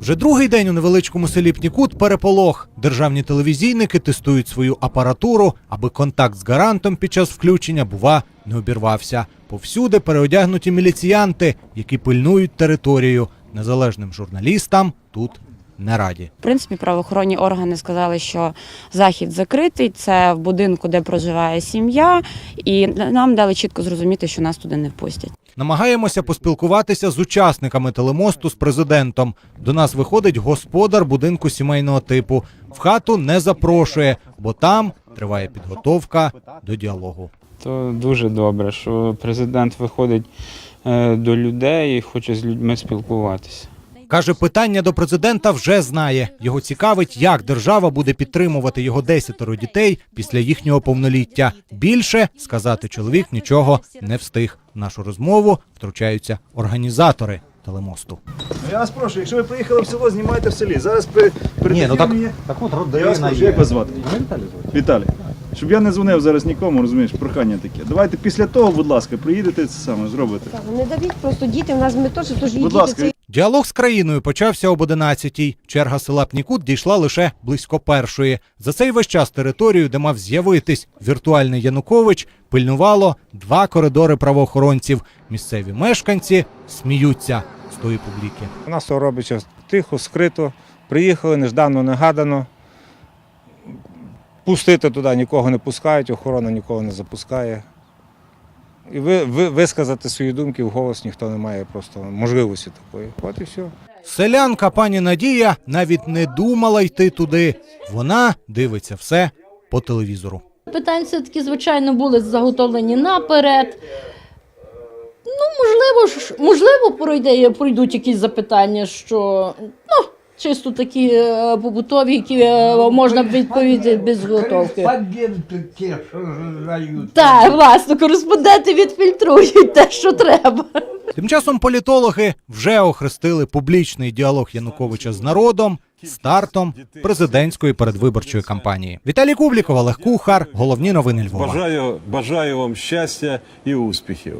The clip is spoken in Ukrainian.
Вже другий день у невеличкому селі Пнікут переполох. Державні телевізійники тестують свою апаратуру, аби контакт з гарантом під час включення, бува, не обірвався. Повсюди переодягнуті міліціянти, які пильнують територію. Незалежним журналістам тут не раді. В принципі, правоохоронні органи сказали, що захід закритий, це в будинку, де проживає сім'я, і нам дали чітко зрозуміти, що нас туди не впустять. Намагаємося поспілкуватися з учасниками телемосту з президентом. До нас виходить господар будинку сімейного типу. В хату не запрошує, бо там триває підготовка до діалогу. То дуже добре, що президент виходить е, до людей і хоче з людьми спілкуватися. Каже, питання до президента вже знає. Його цікавить, як держава буде підтримувати його десятеро дітей після їхнього повноліття. Більше сказати чоловік нічого не встиг. В нашу розмову втручаються організатори телемосту. Ну, Я вас прошу, якщо ви приїхали в село, знімайте в селі. Зараз при, Ні, ну так, так от Я вас прошу, є. як вас звати? Віталій. Віталій. Щоб я не дзвонив зараз нікому, розумієш, прохання таке. Давайте після того, будь ласка, приїдете це саме зробите. Так, Не давіть просто діти, в нас ми теж тож і Будь діти ласка, це Діалог з країною почався об 11-й. Черга села Пнікут дійшла лише близько першої. За цей весь час територію, де мав з'явитись віртуальний Янукович, пильнувало два коридори правоохоронців. Місцеві мешканці сміються з тої публіки. У нас все робиться тихо, скрито. Приїхали неждано, негадано. Пустити туди нікого не пускають, охорона нікого не запускає. І ви, ви, висказати свої думки вголос ніхто не має просто можливості такої. От і все. Селянка пані Надія навіть не думала йти туди. Вона дивиться все по телевізору. Питання все-таки, звичайно, були заготовлені наперед. Ну, можливо, ж- можливо, пройде, пройдуть якісь запитання, що ну, чисто такі е, побутові, які е, можна б відповісти без готовки. Респонденти, що задають. Так, власне, кореспонденти відфільтрують те, що треба. Тим часом політологи вже охрестили публічний діалог Януковича з народом стартом президентської передвиборчої кампанії. Віталій Кубліков, Олег Кухар. Головні новини Львова. Бажаю, бажаю вам щастя і успіхів.